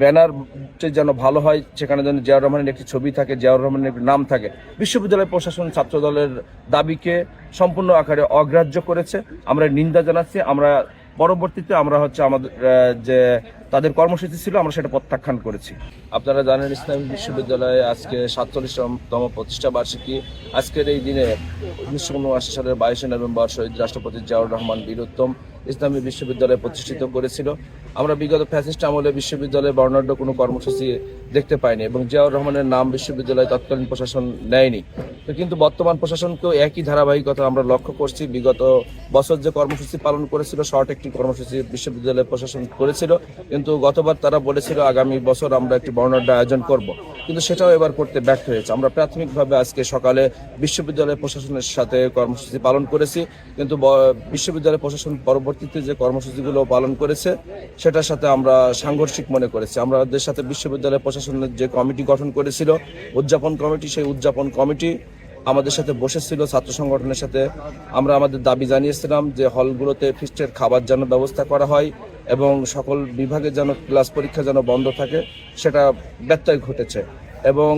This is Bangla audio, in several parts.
ব্যানার যেন ভালো হয়, সেখানে যেন জিয়াউর রহমানের একটি ছবি থাকে, জিয়াউর রহমানের একটি নাম থাকে। বিশ্ববিদ্যালয় প্রশাসন ছাত্র দলের দাবিকে সম্পূর্ণ আকারে অগ্রাহ্য করেছে। আমরা নিন্দা জানাচ্ছি। আমরা পরবর্তীতে আমরা হচ্ছে আমাদের যে তাদের কর্মসূচি ছিল, আমরা সেটা প্রত্যাখ্যান করেছি। আপনারা জানেন, ইসলামী বিশ্ববিদ্যালয়ে আজকে সাতচল্লিশতম প্রতিষ্ঠা বার্ষিকী। আজকের এই দিনে উনিশশো উনআশি সালের বাইশে নভেম্বর শহীদ রাষ্ট্রপতি জিয়াউর রহমান বীরোত্তম ইসলামী বিশ্ববিদ্যালয় প্রতিষ্ঠিত করেছিল। আমরা বিগত ফ্যাসিস্ট আমলে বিশ্ববিদ্যালয়ে বর্ণাঢ্য কোনো কর্মসূচি দেখতে পাইনি এবং জিয়াউর রহমানের নাম বিশ্ববিদ্যালয়ে তৎকালীন প্রশাসন নেয়নি। তো কিন্তু বর্তমান প্রশাসনকেও একই ধারাবাহিকতা আমরা লক্ষ্য করছি। বিগত বছর যে কর্মসূচি পালন করেছিল, শর্ট একটি কর্মসূচি বিশ্ববিদ্যালয় প্রশাসন করেছিল। কিন্তু গতবার তারা বলেছিল, আগামী বছর আমরা একটি বর্ণাঢ্য আয়োজন করব। কিন্তু সেটাও এবার করতে ব্যর্থ হয়েছে। আমরা প্রাথমিকভাবে আজকে সকালে বিশ্ববিদ্যালয় প্রশাসনের সাথে কর্মসূচি পালন করেছি। কিন্তু বিশ্ববিদ্যালয় প্রশাসন পরবর্তীতে যে কর্মসূচিগুলো পালন করেছে, সেটার সাথে আমরা সাংঘর্ষিক মনে করেছি। আমাদের সাথে বিশ্ববিদ্যালয় প্রশাসনের যে কমিটি গঠন করেছিল, উদযাপন কমিটি, সেই উদযাপন কমিটি আমাদের সাথে বসেছিল ছাত্র সংগঠনের সাথে। আমরা আমাদের দাবি জানিয়েছিলাম যে হলগুলোতে ফিস্টের খাবার যেন ব্যবস্থা করা হয় এবং সকল বিভাগে যেন ক্লাস পরীক্ষা যেন বন্ধ থাকে, সেটা ব্যত্যয় ঘটেছে। এবং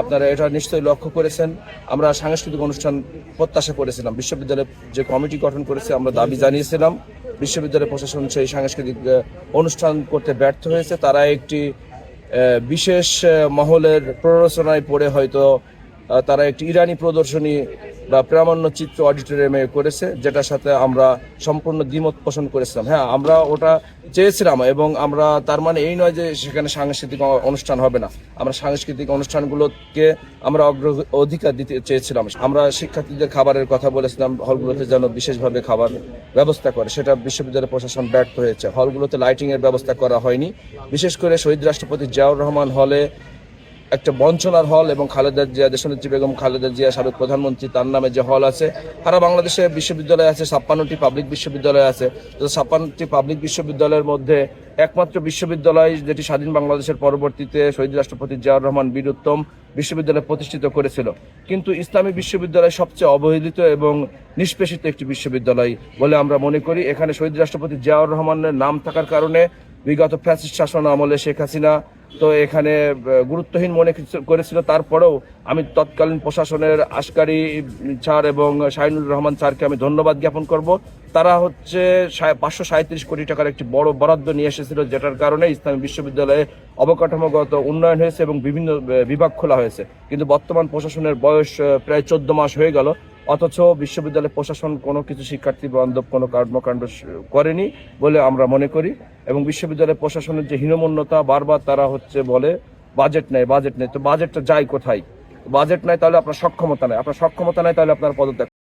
আপনারা এটা নিশ্চয়ই লক্ষ্য করেছেন। আমরা সাংস্কৃতিক অনুষ্ঠান প্রত্যাশা করেছিলাম। বিশ্ববিদ্যালয়ে যে কমিটি গঠন করেছে, আমরা দাবি জানিয়েছিলাম। বিশ্ববিদ্যালয় প্রশাসন সেই সাংস্কৃতিক অনুষ্ঠান করতে ব্যর্থ হয়েছে। তারা একটি বিশেষ মহলের প্ররোচনায় পড়ে হয়তো তারা একটি ইরানি প্রদর্শনী বা প্রামাণ্য চিত্র অডিটোরিয়ামে করেছে, যেটার সাথে আমরা সম্পূর্ণ দ্বিমত পোষণ করেছিলাম। হ্যাঁ আমরা ওটা চেয়েছিলাম এবং আমরা তার মানে এই নয় যে সেখানে সাংস্কৃতিক অনুষ্ঠান হবে না। আমরা সাংস্কৃতিক অনুষ্ঠানগুলোকে আমরা অগ্র অধিকার দিতে চেয়েছিলাম। আমরা শিক্ষার্থীদের খাবারের কথা বলেছিলাম, হলগুলোতে যেন বিশেষভাবে খাবার ব্যবস্থা করে। সেটা বিশ্ববিদ্যালয় প্রশাসন ব্যর্থ হয়েছে। হলগুলোতে লাইটিংয়ের ব্যবস্থা করা হয়নি। বিশেষ করে শহীদ রাষ্ট্রপতি জিয়াউর রহমান হলে একটা বঞ্চনার হল এবং খালেদা জিয়া, দেশনেত্রী বেগম খালেদা জিয়া সাবেক প্রধানমন্ত্রী, তার নামে যে হল আছে, সারা বাংলাদেশে বিশ্ববিদ্যালয় আছে, ছাপ্পান্নটি পাবলিক বিশ্ববিদ্যালয় আছে। তো ছাপ্পান্নটি পাবলিক বিশ্ববিদ্যালয়ের মধ্যে একমাত্র বিশ্ববিদ্যালয় যেটি স্বাধীন বাংলাদেশের পরবর্তীতে শহীদ রাষ্ট্রপতি জিয়াউর রহমান বীরুত্তম বিশ্ববিদ্যালয় প্রতিষ্ঠিত করেছিল। কিন্তু ইসলামী বিশ্ববিদ্যালয় সবচেয়ে অবহেলিত এবং নিষ্পেষিত একটি বিশ্ববিদ্যালয় বলে আমরা মনে করি। এখানে শহীদ রাষ্ট্রপতি জিয়াউর রহমানের নাম থাকার কারণে বিগত ফ্যাসিস্ট শাসন আমলে শেখ হাসিনা তো এখানে গুরুত্বহীন মনে করেছিল। তারপরেও আমি তৎকালীন প্রশাসনের আশকারি স্যার এবং শাহিনুর রহমান স্যারকে আমি ধন্যবাদ জ্ঞাপন করব। তারা হচ্ছে পাঁচশো সাঁত্রিশ কোটি টাকার একটি বড় বরাদ্দ নিয়ে এসেছিল, যেটার কারণে ইসলামী বিশ্ববিদ্যালয়ে অবকাঠামোগত উন্নয়ন হয়েছে এবং বিভিন্ন বিভাগ খোলা হয়েছে। কিন্তু বর্তমান প্রশাসনের বয়স প্রায় চোদ্দ মাস হয়ে গেল। অথচ বিশ্ববিদ্যালয় প্রশাসন কোনো কিছু শিক্ষার্থী বান্ধব কোনো কর্মকাণ্ড করেনি বলে আমরা মনে করি। এবং বিশ্ববিদ্যালয় প্রশাসনের যে হীনমন্যতা বারবার তারা হচ্ছে বলে, বাজেট নেই বাজেট নেই। তো বাজেটটা যায় কোথায়? বাজেট নাই তাহলে আপনার সক্ষমতা নাই। আপনার সক্ষমতা নাই তাহলে আপনার পদত্যাগ